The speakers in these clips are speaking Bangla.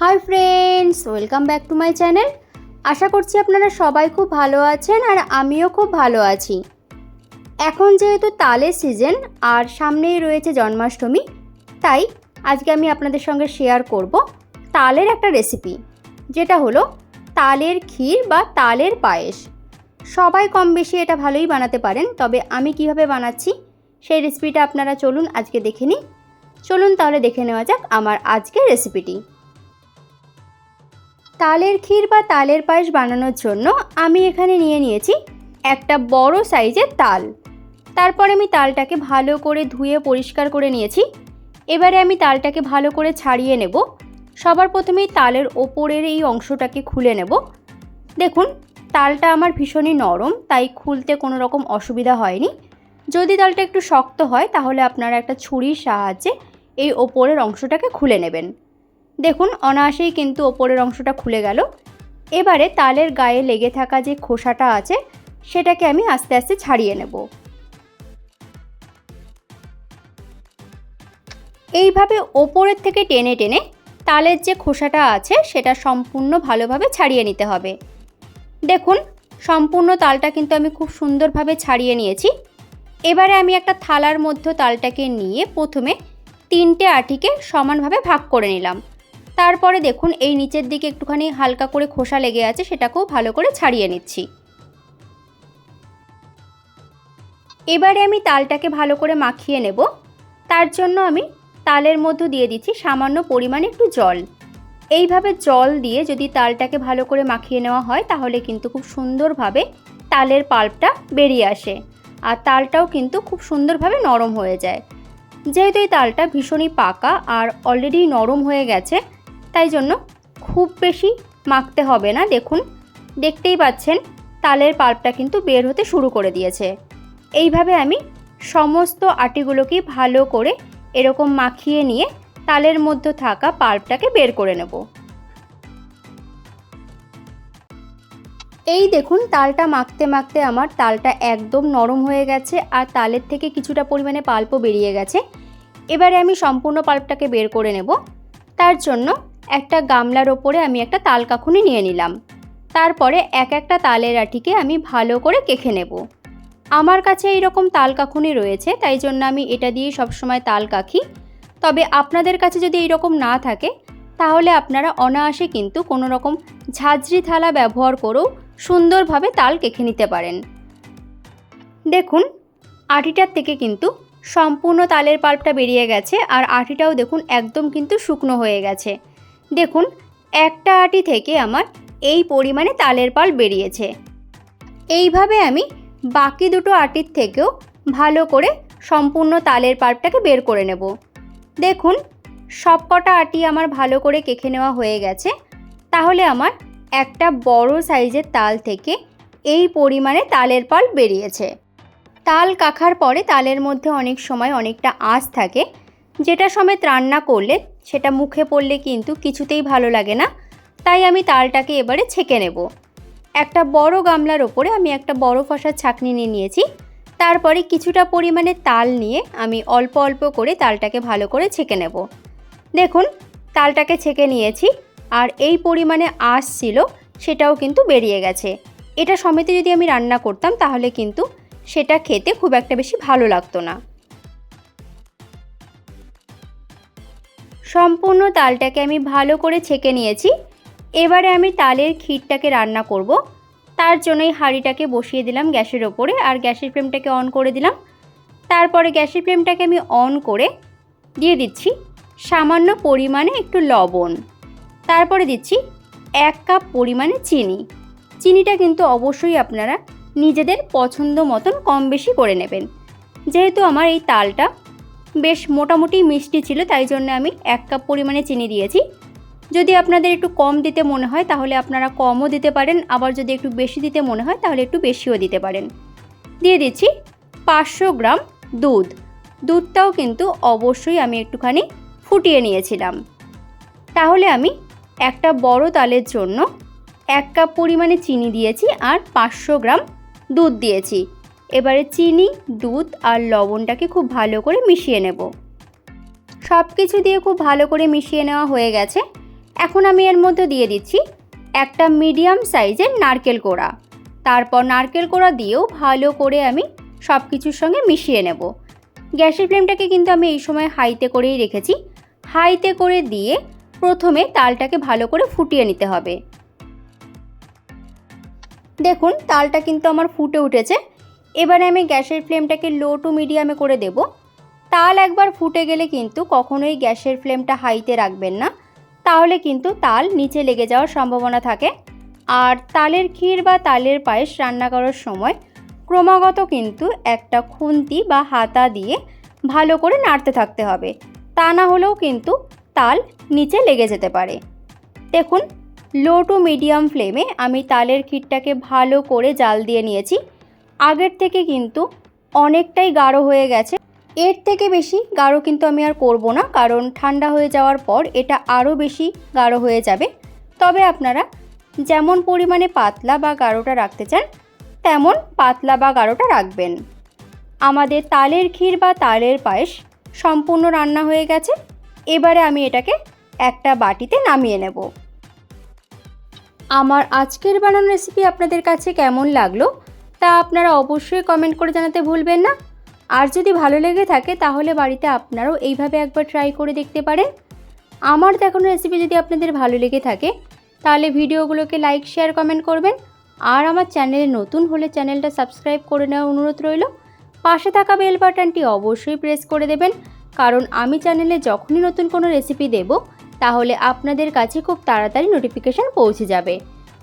Hi friends welcome back to my channel আশা করছি আপনারা সবাই খুব ভালো আছেন আর আমিও খুব ভালো আছি। এখন যেহেতু তালের সিজন আর সামনেই রয়েছে জন্মাষ্টমী, তাই আজকে আমি আপনাদের সঙ্গে শেয়ার করব তালের একটা রেসিপি যেটা হলো তালের ক্ষীর বা তালের পায়েস। সবাই কম বেশি এটা ভালোই বানাতে পারেন, তবে আমি কীভাবে বানাচ্ছি সেই রেসিপিটা আপনারা চলুন আজকে দেখে নিই। চলুন তাহলে দেখে নেওয়া যাক আমার আজকের রেসিপিটি তালের ক্ষীর বা তালের পায়েস বানানোর জন্য আমি এখানে নিয়ে নিয়েছি একটা বড় সাইজের তাল। তারপরে আমি তালটাকে ভালো করে ধুয়ে পরিষ্কার করে নিয়েছি। এবারে আমি তালটাকে ভালো করে ছাড়িয়ে নেব। সবার প্রথমেই তালের ওপরের এই অংশটাকে খুলে নেব। দেখুন, তালটা আমার ভীষণই নরম, তাই খুলতে কোনো রকম অসুবিধা হয়নি। যদি তালটা একটু শক্ত হয়, তাহলে আপনারা একটা ছুরির সাহায্যে এই ওপরের অংশটাকে খুলে নেবেন। দেখুন, অনায়াসেই কিন্তু ওপরের অংশটা খুলে গেল। এবারে তালের গায়ে লেগে থাকা যে খোসাটা আছে, সেটাকে আমি আস্তে আস্তে ছাড়িয়ে নেব। এইভাবে ওপরের থেকে টেনে টেনে তালের যে খোসাটা আছে, সেটা সম্পূর্ণ ভালোভাবে ছাড়িয়ে নিতে হবে। দেখুন, সম্পূর্ণ তালটা কিন্তু আমি খুব সুন্দরভাবে ছাড়িয়ে নিয়েছি। এবারে আমি একটা থালার মধ্যে তালটাকে নিয়ে প্রথমে তিনটে আটিকে সমানভাবে ভাগ করে নিলাম। তারপরে দেখুন, এই নিচের দিকে একটুখানি হালকা করে খোসা লেগে আছে, সেটাকেও ভালো করে ছাড়িয়ে নিচ্ছি। এবারে আমি তালটাকে ভালো করে মাখিয়ে নেব। তার জন্য আমি তালের মধ্যে দিয়ে দিচ্ছি সামান্য পরিমাণে একটু জল। এইভাবে জল দিয়ে যদি তালটাকে ভালো করে মাখিয়ে নেওয়া হয়, তাহলে কিন্তু খুব সুন্দরভাবে তালের পাল্পটা বেরিয়ে আসে আর তালটাও কিন্তু খুব সুন্দরভাবে নরম হয়ে যায়। যেহেতু এই তালটা ভীষণই পাকা আর অলরেডি নরম হয়ে গেছে তাই জন্য খুব বেশি মাখতে হবে না। দেখুন, দেখতেই পাচ্ছেন, তালের পাল্পটা কিন্তু বের হতে শুরু করে দিয়েছে। এইভাবে আমি সমস্ত আটিগুলোকে ভালো করে এরকম মাখিয়ে নিয়ে তালের মধ্যে থাকা পাল্পটাকে বের করে নেব। এই দেখুন, তালটা মাখতে মাখতে আমার তালটা একদম নরম হয়ে গেছে আর তালের থেকে কিছুটা পরিমাণে পাল্পও বেরিয়ে গেছে। এবারে আমি সম্পূর্ণ পাল্পটাকে বের করে নেব। তার জন্য একটা গামলার ওপরে আমি একটা তাল কাখুনি নিয়ে নিলাম। তারপরে এক একটা তালের আটিকে আমি ভালো করে কেখে নেব। আমার কাছে এইরকম তাল কাখুনি রয়েছে, তাই জন্য আমি এটা দিয়ে সবসময় তাল কাখি। তবে আপনাদের কাছে যদি এইরকম না থাকে, তাহলে আপনারা অনায়াসে কিন্তু কোনো রকম ঝাঁঝরি থালা ব্যবহার করেও সুন্দরভাবে তাল কেখে নিতে পারেন। দেখুন, আটিটার থেকে কিন্তু সম্পূর্ণ তালের পাল্পটা বেরিয়ে গেছে, আর আটিটাও দেখুন একদম কিন্তু শুকনো হয়ে গেছে। দেখুন, একটা আটি থেকে আমার এই পরিমাণে তালের পাল বেরিয়েছে। এইভাবে আমি বাকি দুটো আটির থেকেও ভালো করে সম্পূর্ণ তালের পাল্পটাকে বের করে নেব। দেখুন, সবকটা আটি আমার ভালো করে কেখে নেওয়া হয়ে গেছে। তাহলে আমার একটা বড় সাইজের তাল থেকে এই পরিমাণে তালের পাল বেরিয়েছে। তাল কাখার পরে তালের মধ্যে অনেক সময় অনেকটা আঁশ থাকে, যেটা সমেত রান্না করলে সেটা মুখে পড়লে কিন্তু কিছুতেই ভালো লাগে না। তাই আমি তালটাকে এবারে ছেঁকে নেব। একটা বড় গামলার ওপরে আমি একটা বড় ফসার ছাঁকনি নিয়ে নিয়েছি। তারপরে কিছুটা পরিমাণে তাল নিয়ে আমি অল্প অল্প করে তালটাকে ভালো করে ছেঁকে নেব। দেখুন, তালটাকে ছেঁকে নিয়েছি আর এই পরিমাণে আঁশ ছিল, সেটাও কিন্তু বেরিয়ে গেছে। এটা সমেতে যদি আমি রান্না করতাম, তাহলে কিন্তু সেটা খেতে খুব একটা বেশি ভালো লাগতো না। সম্পূর্ণ তালটাকে আমি ভালো করে ছেঁকে নিয়েছি। এবারে আমি তালের ক্ষীরটাকে রান্না করব। তার জন্য এই হাঁড়িটাকে বসিয়ে দিলাম গ্যাসের ওপরে আর গ্যাসের ফ্লেমটাকে অন করে দিলাম। তারপরে গ্যাসের ফ্লেমটাকে আমি অন করে দিয়ে দিচ্ছি সামান্য পরিমাণে একটু লবণ। তারপরে দিচ্ছি এক কাপ পরিমাণে চিনি। চিনিটা কিন্তু অবশ্যই আপনারা নিজেদের পছন্দ মতন কম বেশি করে নেবেন। যেহেতু আমার এই তালটা বেশ মোটামুটি মিষ্টি ছিল, তাই জন্য আমি এক কাপ পরিমাণে চিনি দিয়েছি। যদি আপনাদের একটু কম দিতে মনে হয়, তাহলে আপনারা কমও দিতে পারেন, আবার যদি একটু বেশি দিতে মনে হয়, তাহলে একটু বেশিও দিতে পারেন। দিয়ে দিচ্ছি পাঁচশো গ্রাম দুধ। দুধটাও কিন্তু অবশ্যই আমি একটুখানি ফুটিয়ে নিয়েছিলাম। তাহলে আমি একটা বড় তালের জন্য এক কাপ পরিমাণে চিনি দিয়েছি আর পাঁচশো গ্রাম দুধ দিয়েছি। এবারে চিনি, দুধ আর লবণটাকে খুব ভালো করে মিশিয়ে নেব। সব কিছু দিয়ে খুব ভালো করে মিশিয়ে নেওয়া হয়ে গেছে। এখন আমি এর মধ্যে দিয়ে দিচ্ছি একটা মিডিয়াম সাইজের নারকেল কোড়া। তারপর নারকেল কোড়া দিয়েও ভালো করে আমি সব কিছুর সঙ্গে মিশিয়ে নেব। গ্যাসের ফ্লেমটাকে কিন্তু আমি এই সময় হাইতে করেই রেখেছি। হাইতে করে দিয়ে প্রথমে তালটাকে ভালো করে ফুটিয়ে নিতে হবে। দেখুন, তালটা কিন্তু আমার ফুটে উঠেছে। এবারে আমি গ্যাসের ফ্লেমটাকে লো টু মিডিয়ামে করে দেব। তাল একবার ফুটে গেলে কিন্তু কখনোই গ্যাসের ফ্লেমটা হাইতে রাখবেন না। তাহলে কিন্তু তাল নিচে লেগে যাওয়ার সম্ভাবনা থাকে। আর তালের ক্ষীর বা তালের পায়েস রান্না করার সময় ক্রমাগত কিন্তু একটা খুন্তি বা হাতা দিয়ে ভালো করে নাড়তে থাকতে হবে। তা না হলেও কিন্তু তাল নিচে লেগে যেতে পারে। দেখুন লো টু মিডিয়াম ফ্লেমে আমি তালের ক্ষীরটাকে ভালো করে জাল দিয়ে নিয়েছি। আগের থেকে কিন্তু অনেকটাই গাঢ় হয়ে গেছে। এর থেকে বেশি গাঢ় কিন্তু আমি আর করব না, কারণ ঠান্ডা হয়ে যাওয়ার পর এটা আরও বেশি গাঢ় হয়ে যাবে। তবে আপনারা যেমন পরিমাণে পাতলা বা গাঢ়টা রাখতে চান, তেমন পাতলা বা গাঢ়টা রাখবেন। আমাদের তালের ক্ষীর বা তালের পায়েস সম্পূর্ণ রান্না হয়ে গেছে। এবারে আমি এটাকে একটা বাটিতে নামিয়ে নেব। আমার আজকের বানানো রেসিপি আপনাদের কাছে কেমন লাগল? তা আপনারা অবশ্যই কমেন্ট করে জানাতে ভুলবেন না। আর যদি ভালো লেগে থাকে, তাহলে বাড়িতে আপনারাও এইভাবে একবার ট্রাই করে দেখতে পারেন। আমার দেখানো রেসিপি যদি আপনাদের ভালো লেগে থাকে, তাহলে ভিডিওগুলোকে লাইক শেয়ার কমেন্ট করবেন। আর আমার চ্যানেলে নতুন হলে চ্যানেলটা সাবস্ক্রাইব করে নেওয়ার অনুরোধ রইল। পাশে থাকা বেল বাটনটি অবশ্যই প্রেস করে দেবেন। কারণ আমি চ্যানেলে যখনই নতুন কোনো রেসিপি দেব, তাহলে আপনাদের কাছে খুব তাড়াতাড়ি নোটিফিকেশান পৌঁছে যাবে।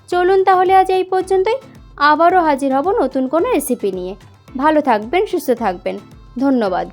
চলুন তাহলে আজ এই পর্যন্তই। আবারও হাজির হব নতুন কোনো রেসিপি নিয়ে। ভালো থাকবেন সুস্থ থাকবেন। ধন্যবাদ।